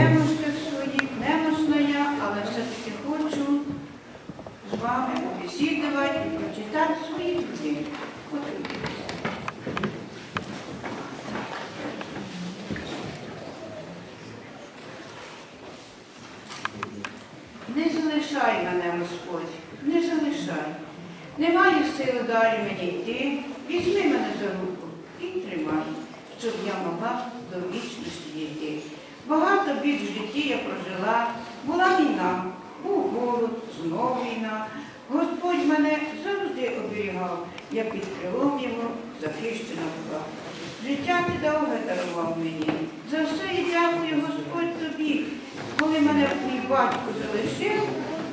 немощах своїх, немощна я, але все-таки хочу з вами побесідувати і прочитати свої книги. Не залишай мене, Господь, не залишай. Немає сили далі мені йти. Візьми мене за руку і тримай, щоб я могла до вічності йти. Багато бід в житті я прожила, була війна, був голод, знов війна. Господь мене завжди оберігав, я під крилом його захищена була. Життя ти довге дарував мені. За все я дякую, Господь тобі. Коли мене мій батько залишив,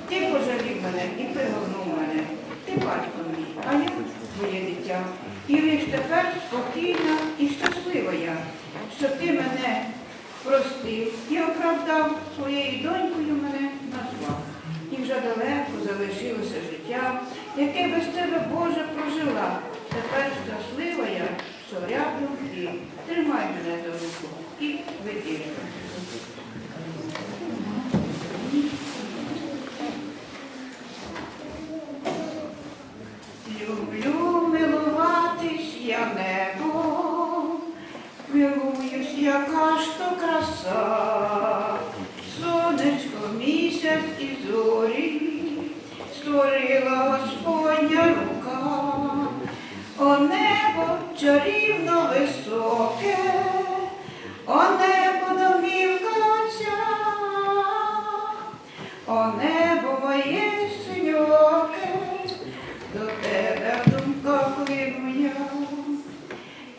ти пожалів мене і пригорнув мене. Ти батько мій, а я твоє дитя. І лиш тепер спокійна і щаслива я, що ти мене простив і оправдав своєю донькою мене назвав. І вже далеко залишилося життя, яке без тебе, Боже, прожила. Тепер щаслива я, що рядом ти. Тримай мене за руку і веди. Створила Господня рука, о небо чарівно високе, о небо домівка ця, о небо моє синьоке, до тебе в думках лину я.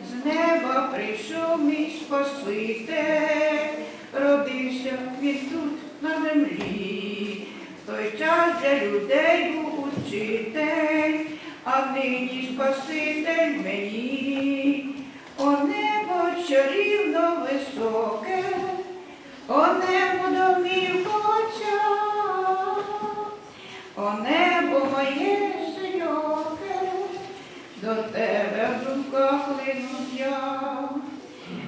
З неба прийшов мій Спаситель, родився він тут на землі. Час для людей був учитель, а нині Спаситель мені. О небо чарівно високе, о небо домівка Отця. О небо моє синьоке, до тебе в думках лину я.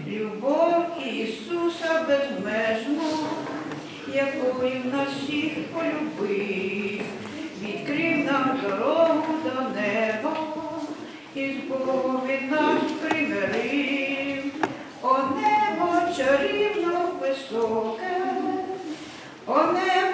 Любов Ісуса безмежна, якою нас всіх полюбив, відкрив нам дорогу до неба, і з Богом нас примирив. О небо чарівно високе, о небо